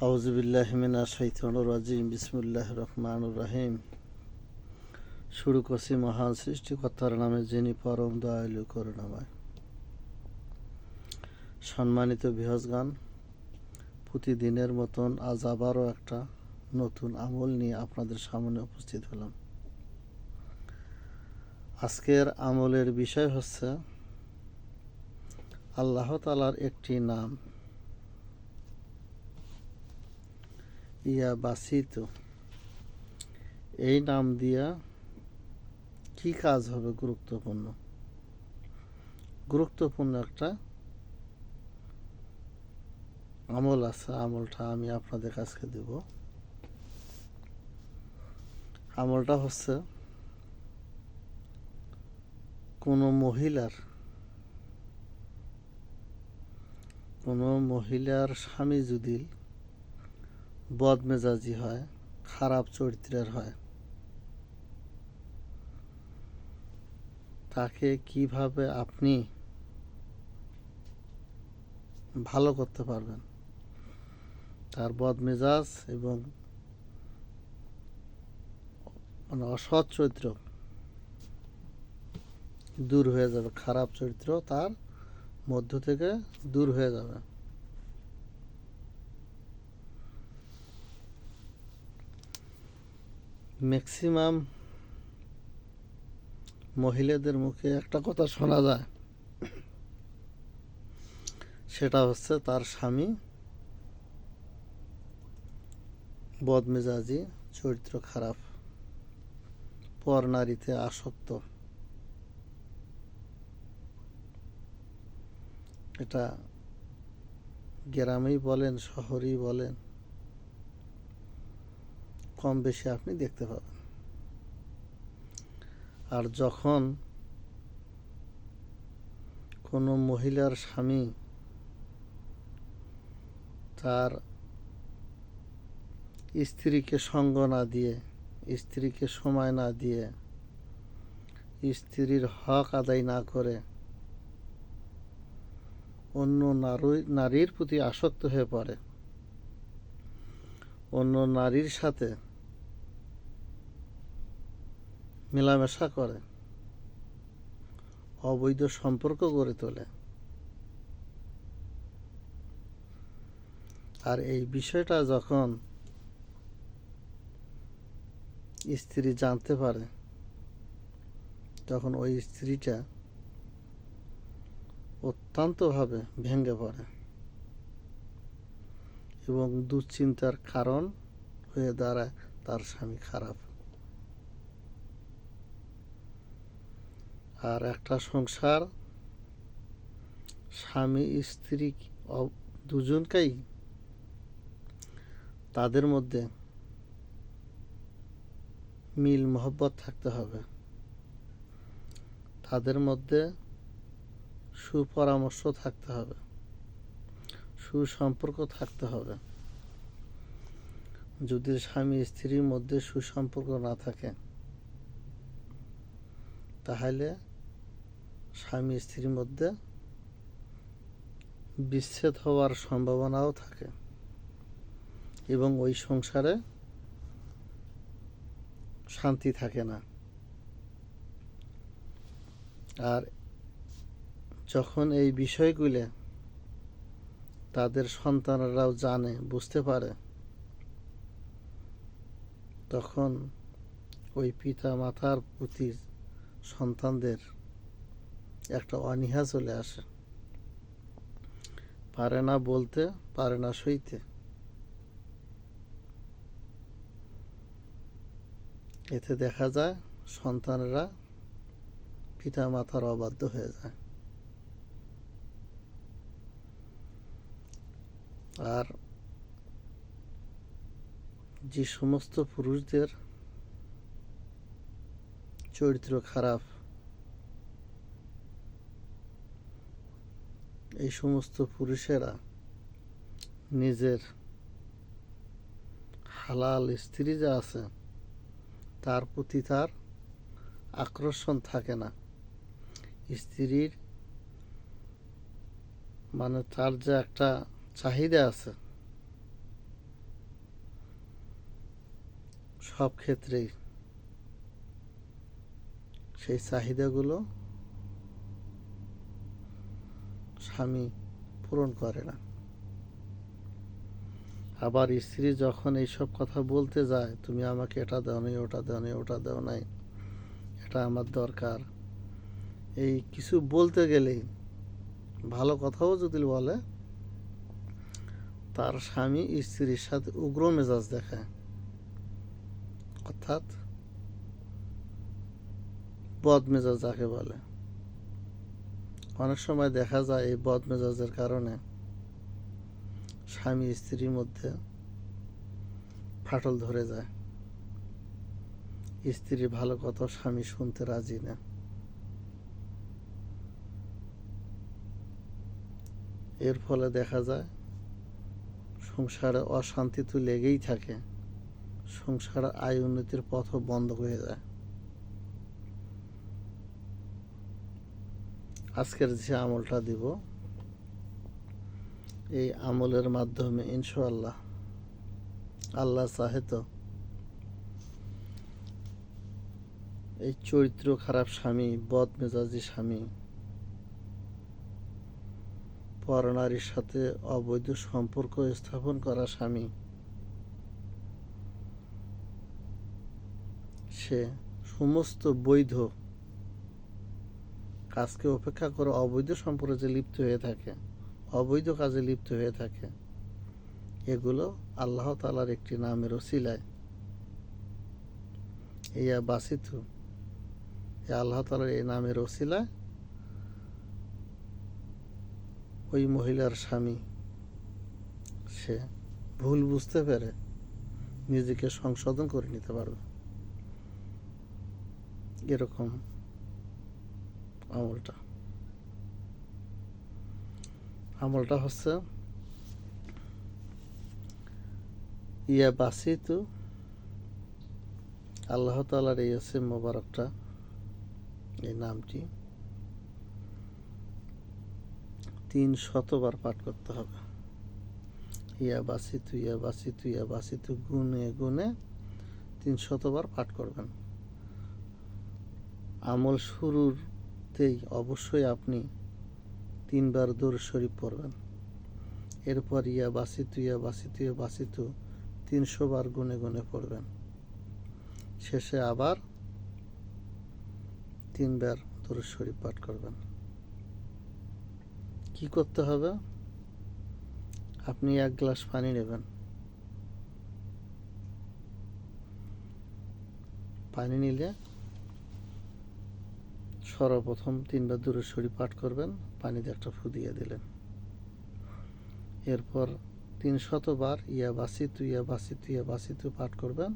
আউজবিল্লাহমিনা শৈতনুর রাজিম বিসমুল্লাহ রহমান রাহিম। শুরু করছি মহান সৃষ্টিকর্তার নামে, যিনি পরম দয়ালু, করুণাময়। সম্মানিত বিহজগান প্রতিদিনের মতন আজ আবারও একটা নতুন আমল নিয়ে আপনাদের সামনে উপস্থিত হলাম। আজকের আমলের বিষয় হচ্ছে, আল্লাহ তালার একটি নাম। ইয়া বাসিত। এই নাম দিয়া কি কাজ হবে গুরুত্বপূর্ণ? গুরুত্বপূর্ণ একটা আমল আছে, আমলটা আমি আপনাদের কাছে দেব। আমলটা হচ্ছে কোনো মহিলার কোনো মহিলার স্বামী যদি বদমেজাজি হয়, খারাপ চরিত্রের হয়। তাকে কীভাবে আপনি ভালো করতে পারবেন? তার বদমেজাজ এবং মানে অসৎ চরিত্র দূর হয়ে যাবে, খারাপ চরিত্র তার মধ্য থেকে দূর হয়ে যাবে। ম্যাক্সিমাম মহিলাদের মুখে একটা কথা শোনা যায়। সেটা হচ্ছে তার স্বামী বদমেজাজি, চরিত্র খারাপ, পর নারীতে আসক্ত। এটা গ্রামেই বলেন, শহরেই বলেন। কম বেশি আপনি দেখতে পাবেন। আর যখন কোনো মহিলার স্বামী তার স্ত্রীকে সঙ্গ না দিয়ে, স্ত্রীকে সময় না দিয়ে স্ত্রীর হক আদায় না করে অন্য নারী, নারীর প্রতি আসক্ত হয়ে পড়ে। অন্য নারীর সাথে মেলামেশা করে, অবৈধ সম্পর্ক গড়ে তোলে। আর এই বিষয়টা যখন স্ত্রী জানতে পারে, তখন ওই স্ত্রীটা অত্যন্তভাবে ভেঙে পড়ে এবং দুশ্চিন্তার কারণ হয়ে দাঁড়ায় তার স্বামী খারাপ। আর একটা সংসার, স্বামী, স্ত্রী দুজনকেই তাদের মধ্যে মিল মহব্বত থাকতে হবে। তাদের মধ্যে সুপরামর্শ থাকতে হবে, সুসম্পর্ক থাকতে হবে। যদি স্বামী, স্ত্রীর মধ্যে সুসম্পর্ক না থাকে, তাহলে স্বামী স্ত্রীর মধ্যে বিচ্ছেদ হওয়ার সম্ভাবনাও থাকে এবং ওই সংসারে শান্তি থাকে না। আর যখন এই বিষয়গুলো তাদের সন্তানরাও জানে, বুঝতে পারে, তখন ওই পিতা মাতার প্রতি সন্তানদের একটা অনীহা চলে আসে। পারে না বলতে, পারে না সইতে। এতে দেখা যায়, সন্তানেরা পিতা মাতার অবাধ্য হয়ে যায়। আর যে সমস্ত পুরুষদের চরিত্র খারাপ এই সমস্ত পুরুষেরা নিজের হালাল স্ত্রী যা আছে, তার প্রতি তার আকর্ষণ থাকে না। স্ত্রীর মানে তার যে একটা চাহিদা আছে, সব ক্ষেত্রেই সেই চাহিদাগুলো স্বামী পূরণ করে না। আবার স্ত্রী যখন এইসব কথা বলতে যায়, তুমি আমাকে এটা দাও নাই, ওটা দাও নাই, ওটা দাও নাই, এটা আমার দরকার। এই কিছু বলতে গেলেই ভালো কথাও যদি বলে, তার স্বামী স্ত্রীর সাথে উগ্র মেজাজ দেখায়। অর্থাৎ বদ মেজাজ যাকে বলে। অনেক সময় দেখা যায় এই বদ মেজাজের কারণে স্বামী স্ত্রীর মধ্যে ফাটল ধরে যায়। স্ত্রীর ভালো কথা স্বামী শুনতে রাজি না। এর ফলে দেখা যায় সংসারে অশান্তি তো লেগেই থাকে। সংসারে আয় উন্নতির পথও বন্ধ হয়ে যায়। আজকের যে আমলটা দিব, এই আমলের মাধ্যমে ইনশাআল্লাহ আল্লাহ চাহে তো এই চরিত্র খারাপ স্বামী বদ মেজাজি স্বামী, পরনারীর সাথে অবৈধ সম্পর্ক স্থাপন করা স্বামী, সে সমস্ত বৈধ কাজকে উপেক্ষা করে অবৈধ সম্পর্কে লিপ্ত হয়ে থাকে, অবৈধ কাজে লিপ্ত হয়ে থাকে, এগুলো আল্লাহ তালার একটি নামের ওসিলায়। ইয়া বাসিতু, এ আল্লাহ তালার এই নামের ওসিলায় ওই মহিলার স্বামী, সে ভুল বুঝতে পেরে নিজেকে সংশোধন করে নিতে পারবে। এরকম আমলটা। আমলটা হচ্ছে ইয়া বাসিতু, আল্লাহ তালার এই আছে মোবারকটা, এই নামটি তিন শতবার পাঠ করতে হবে। ইয়া বাসিতু ইয়া বাসিতু ইয়া বাসিতু, গুনে গুনে তিন শতবার পাঠ করবেন। আমল শুরুরতেই অবশ্যই আপনি তিনবার দৌড় শরীফ পড়বেন। এরপর ইয়া বাসিতু ইয়া বাসিতু ইয়া বাসিতু, তিনশো বার গুনে গুনে পড়বেন। শেষে আবার তিনবার দৌড় শরীফ পাঠ করবেন। কি করতে হবে? আপনি এক গ্লাস পানি নেবেন। পানি নিলে সর্বপ্রথম তিনবার দূরে সরি পাঠ করবেন, পানিতে একটা ফু দিয়ে দিলেন। এরপর তিন শতবার ইয়া বাসিতু ইয়া বাসিতু ইয়া বাসিতু পাঠ করবেন,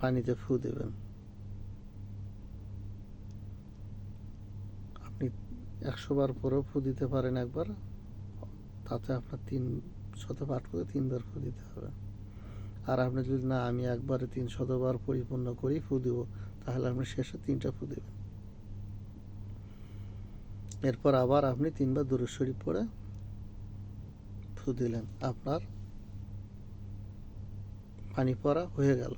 পানিতে ফু দেবেন। আপনি একশো বার পরেও ফু দিতে পারেন একবার, তাতে আপনার তিন শত পাঠ করে তিনবার ফু দিতে হবে। আর আপনি যদি না, আমি একবারে তিন শতবার পরিপূর্ণ করেই ফু দিব, তাহলে আপনি শেষে তিনটা ফু দেবেন। এরপর আবার আপনি তিনবার দূরেশ্বরী পরে ফু দিলেন, আপনার পানি পড়া হয়ে গেল।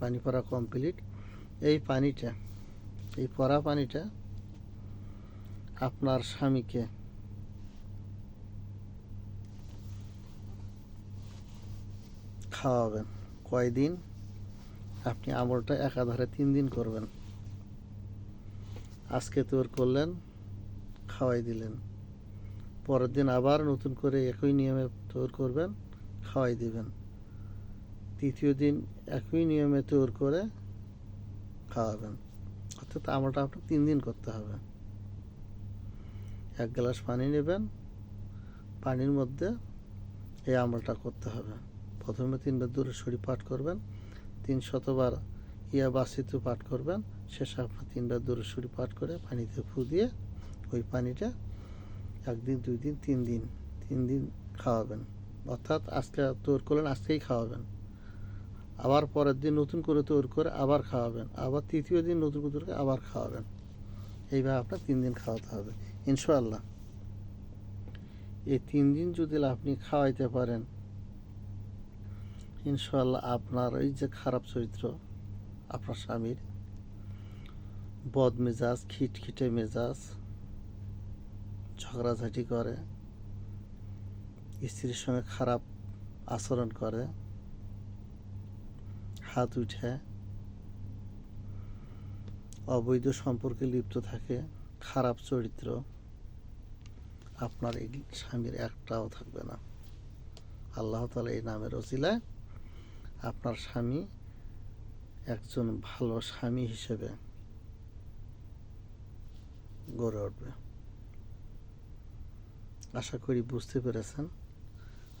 পানি পড়া কমপ্লিট। এই পানিটা, এই পরা পানিটা আপনার স্বামীকে খাওয়াবেন কয়দিন? আপনি আমলটা একাধারে তিন দিন করবেন। আজকে তোর করলেন, খাওয়াই দিলেন। পরের দিন আবার নতুন করে একই নিয়মে তৈর করবেন, খাওয়াই দিবেন। তৃতীয় দিন একই নিয়মে তৈর করে খাওয়াবেন। অর্থাৎ আমলটা আপনার তিন দিন করতে হবে। এক গ্লাস পানি নেবেন, পানির মধ্যে এই আমলটা করতে হবে। প্রথমে তিনবার দূরে সরি পাঠ করবেন, তিন শতবার ইয়া বাসিত পাঠ করবেন, শেষে আপনার তিনবার দূরে সরি পাঠ করে পানিতে ফু দিয়ে ওই পানিটা একদিন, দুই দিন, তিন দিন তিন দিন খাওয়াবেন। অর্থাৎ আজকে তৈরি করলেন, আজকেই খাওয়াবেন। আবার পরের দিন নতুন করে তৈরি করে আবার খাওয়াবেন। আবার তৃতীয় দিন নতুন করে আবার খাওয়াবেন। এইভাবে আপনার তিন দিন খাওয়াতে হবে। ইনশাআল্লাহ। এই তিন দিন যদি আপনি খাওয়াইতে পারেন ইনশাল্লাহ আপনার এই যে খারাপ চরিত্র, আপনার স্বামীর বদ মেজাজ খিটখিটে মেজাজ, ঝগড়াঝাটি করে, স্ত্রীর সঙ্গে খারাপ আচরণ করে, হাত উঠে, অবৈধ সম্পর্কে লিপ্ত থাকে, খারাপ চরিত্র, আপনার এই স্বামীর একটাও থাকবে না। আল্লাহ তালা এই নামের ওসিলায় আপনার স্বামী একজন ভালো স্বামী হিসেবে গড়ে উঠবে। আশা করি বুঝতে পেরেছেন।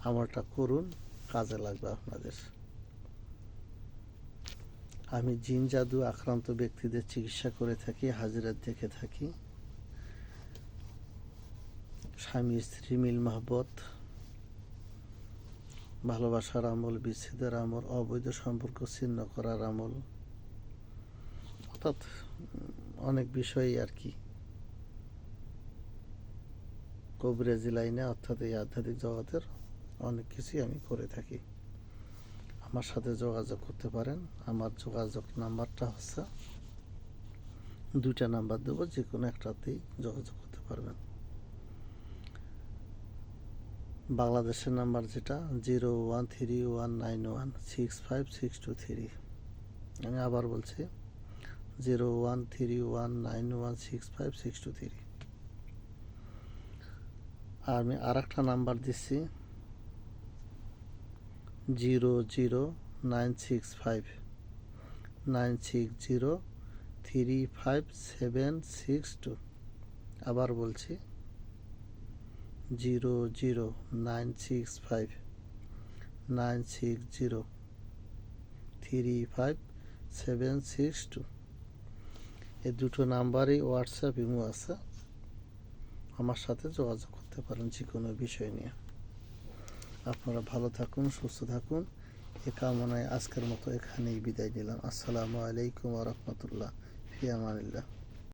আমারটা করুন, কাজে লাগবে আপনাদের। আমি জিন জাদু আক্রান্ত ব্যক্তিদের চিকিৎসা করে থাকি, হাজিরাত দেখে থাকি। স্বামী স্ত্রী মিল মহব্বত ভালোবাসার আমল, বিচ্ছেদের আমল, অবৈধ সম্পর্ক ছিন্ন করার আমল। অর্থাৎ অনেক বিষয়ই আর কি। কবিরাজি লাইনে অর্থাৎ এই আধ্যাত্মিক জগতের অনেক কিছুই আমি করে থাকি। আমার সাথে যোগাযোগ করতে পারেন। আমার যোগাযোগ নাম্বারটা হচ্ছে, দুইটা নাম্বার দেবো যে কোনো একটাতেই যোগাযোগ করতে পারবেন। বাংলাদেশের নাম্বার যেটা, zero one three one nine one six five six two three. আমি আবার বলছি, zero one three one nine one six five six two three. আর আমি আর একটা নাম্বার দিচ্ছি, zero zero nine six five nine six zero three five seven six two. আবার বলছি zero zero nine six five, nine six zero, three five seven six two. এই দুটো নাম্বারই WhatsApp imo আছে। আমার সাথে যোগাযোগ করতে পারেন যে কোনো বিষয় নিয়ে। আপনারা ভালো থাকুন, সুস্থ থাকুন। এ কামনায় আজকের মতো এখানেই বিদায় নিলাম। আসসালামু আলাইকুম আ রহমতুল্লাহ। ফিয়ামানিল্লাহ